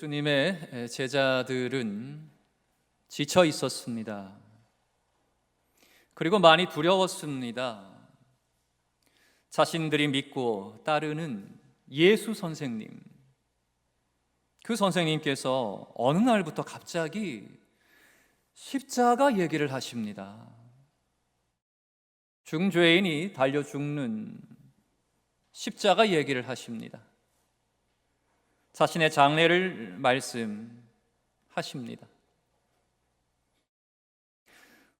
예수님의 제자들은 지쳐 있었습니다. 그리고 많이 두려웠습니다. 자신들이 믿고 따르는 예수 선생님. 그 선생님께서 어느 날부터 갑자기 십자가 얘기를 하십니다. 중죄인이 달려 죽는 십자가 얘기를 하십니다. 자신의 장례를 말씀하십니다.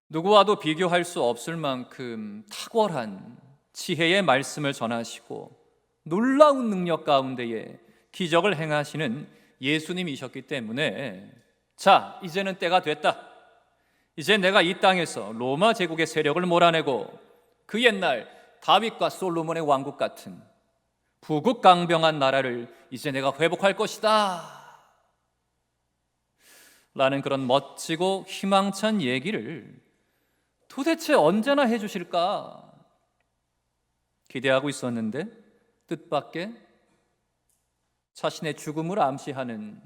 누구와도 비교할 수 없을 만큼 탁월한 지혜의 말씀을 전하시고 놀라운 능력 가운데에 기적을 행하시는 예수님이셨기 때문에 자, 이제는 때가 됐다. 이제 내가 이 땅에서 로마 제국의 세력을 몰아내고 그 옛날 다윗과 솔로몬의 왕국 같은 부국강병한 나라를 이제 내가 회복할 것이다. 라는 그런 멋지고 희망찬 얘기를 도대체 언제나 해주실까 기대하고 있었는데 뜻밖의 자신의 죽음을 암시하는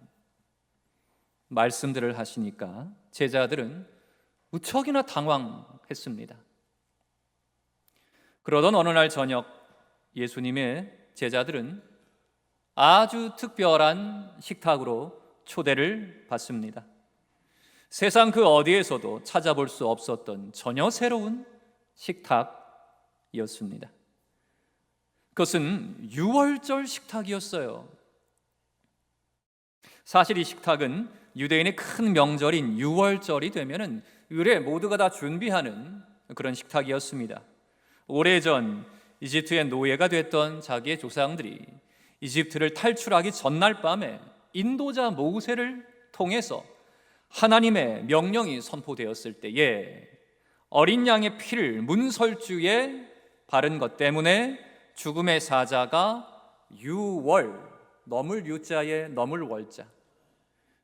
말씀들을 하시니까 제자들은 무척이나 당황했습니다. 그러던 어느 날 저녁 예수님의 제자들은 아주 특별한 식탁으로 초대를 받습니다. 세상 그 어디에서도 찾아볼 수 없었던 전혀 새로운 식탁이었습니다. 그것은 6월절 식탁이었어요. 사실 이 식탁은 유대인의 큰 명절인 6월절이 되면은 의뢰 모두가 다 준비하는 그런 식탁이었습니다. 오래전 이집트의 노예가 됐던 자기의 조상들이 이집트를 탈출하기 전날 밤에 인도자 모세를 통해서 하나님의 명령이 선포되었을 때에 어린 양의 피를 문설주에 바른 것 때문에 죽음의 사자가 유월 넘을 유자에 넘을 월자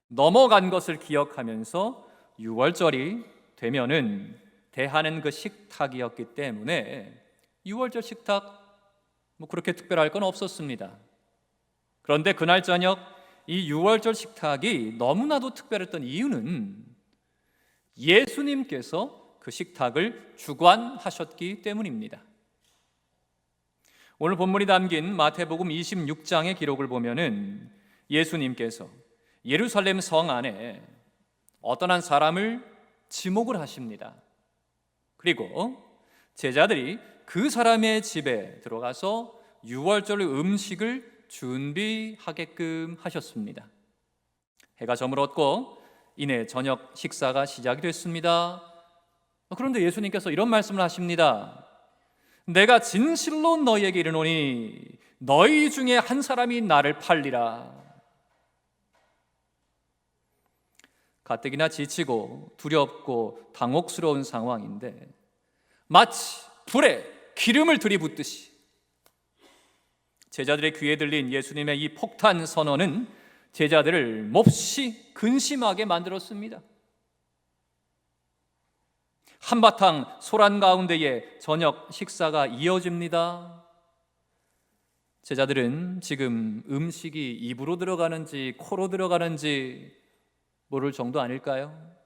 넘어간 것을 기억하면서 유월절이 되면은 대하는 그 식탁이었기 때문에 유월절 식탁 뭐 그렇게 특별할 건 없었습니다. 그런데 그날 저녁 이 6월절 식탁이 너무나도 특별했던 이유는 예수님께서 그 식탁을 주관하셨기 때문입니다. 오늘 본문이 담긴 마태복음 26장의 기록을 보면은 예수님께서 예루살렘 성 안에 어떤 한 사람을 지목을 하십니다. 그리고 제자들이 그 사람의 집에 들어가서 6월절 음식을 준비하게끔 하셨습니다. 해가 저물었고 이내 저녁 식사가 시작이 됐습니다. 그런데 예수님께서 이런 말씀을 하십니다. 내가 진실로 너희에게 이르노니 너희 중에 한 사람이 나를 팔리라. 가뜩이나 지치고 두렵고 당혹스러운 상황인데 마치 불에 기름을 들이붓듯이 제자들의 귀에 들린 예수님의 이 폭탄 선언은 제자들을 몹시 근심하게 만들었습니다. 한바탕 소란 가운데에 저녁 식사가 이어집니다. 제자들은 지금 음식이 입으로 들어가는지 코로 들어가는지 모를 정도 아닐까요?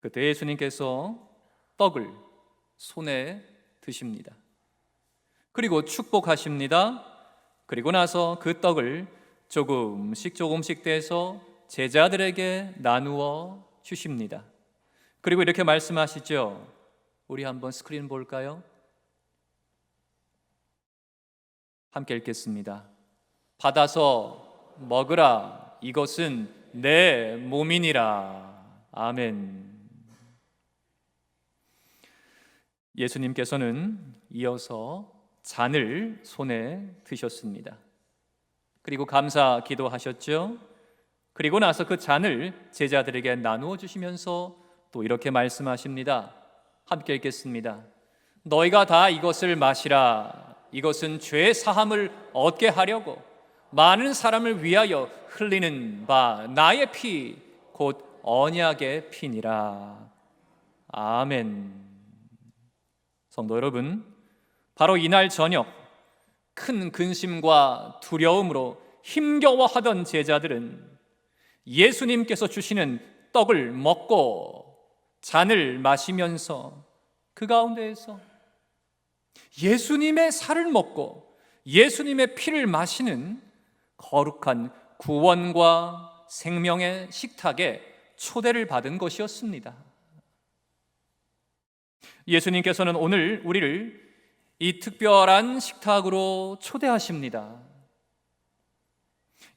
그때 예수님께서 떡을 손에 드십니다. 그리고 축복하십니다. 그리고 나서 그 떡을 조금씩 조금씩 떼서 제자들에게 나누어 주십니다. 그리고 이렇게 말씀하시죠. 우리 한번 스크린 볼까요? 함께 읽겠습니다. 받아서 먹으라. 이것은 내 몸이니라. 아멘. 예수님께서는 이어서 잔을 손에 드셨습니다. 그리고 감사 기도하셨죠. 그리고 나서 그 잔을 제자들에게 나누어 주시면서 또 이렇게 말씀하십니다. 함께 읽겠습니다. 너희가 다 이것을 마시라. 이것은 죄 사함을 얻게 하려고 많은 사람을 위하여 흘리는 바 나의 피 곧 언약의 피니라. 아멘. 성도 여러분, 바로 이날 저녁 큰 근심과 두려움으로 힘겨워하던 제자들은 예수님께서 주시는 떡을 먹고 잔을 마시면서 그 가운데에서 예수님의 살을 먹고 예수님의 피를 마시는 거룩한 구원과 생명의 식탁에 초대를 받은 것이었습니다. 예수님께서는 오늘 우리를 이 특별한 식탁으로 초대하십니다.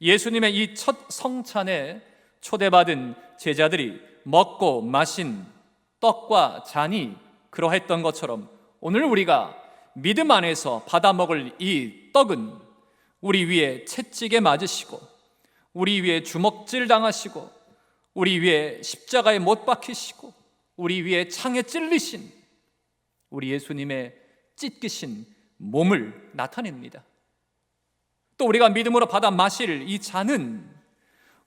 예수님의 이 첫 성찬에 초대받은 제자들이 먹고 마신 떡과 잔이 그러했던 것처럼 오늘 우리가 믿음 안에서 받아 먹을 이 떡은 우리 위에 채찍에 맞으시고 우리 위에 주먹질 당하시고 우리 위에 십자가에 못 박히시고 우리 위에 창에 찔리신 우리 예수님의 찢기신 몸을 나타냅니다. 또 우리가 믿음으로 받아 마실 이 잔은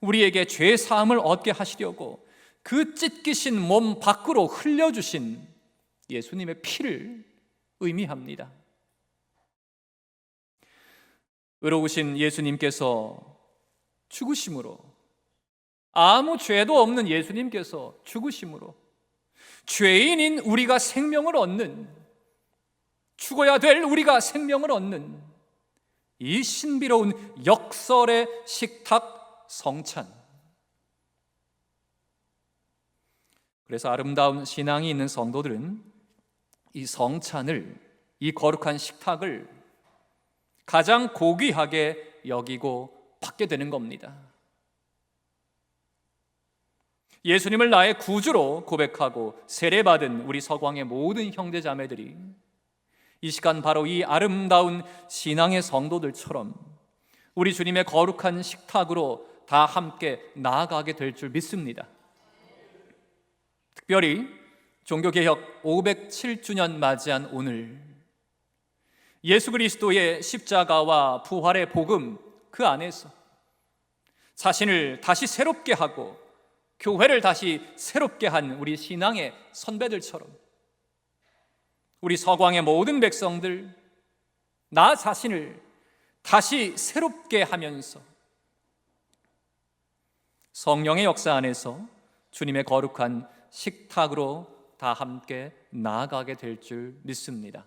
우리에게 죄 사함을 얻게 하시려고 그 찢기신 몸 밖으로 흘려 주신 예수님의 피를 의미합니다. 의로우신 예수님께서 죽으심으로 아무 죄도 없는 예수님께서 죽으심으로 죄인인 우리가 생명을 얻는 죽어야 될 우리가 생명을 얻는 이 신비로운 역설의 식탁 성찬. 그래서 아름다운 신앙이 있는 성도들은 이 성찬을 이 거룩한 식탁을 가장 고귀하게 여기고 받게 되는 겁니다. 예수님을 나의 구주로 고백하고 세례받은 우리 서광의 모든 형제 자매들이 이 시간 바로 이 아름다운 신앙의 성도들처럼 우리 주님의 거룩한 식탁으로 다 함께 나아가게 될 줄 믿습니다. 특별히 종교개혁 507주년 맞이한 오늘 예수 그리스도의 십자가와 부활의 복음 그 안에서 자신을 다시 새롭게 하고 교회를 다시 새롭게 한 우리 신앙의 선배들처럼 우리 서광의 모든 백성들 나 자신을 다시 새롭게 하면서 성령의 역사 안에서 주님의 거룩한 식탁으로 다 함께 나아가게 될 줄 믿습니다.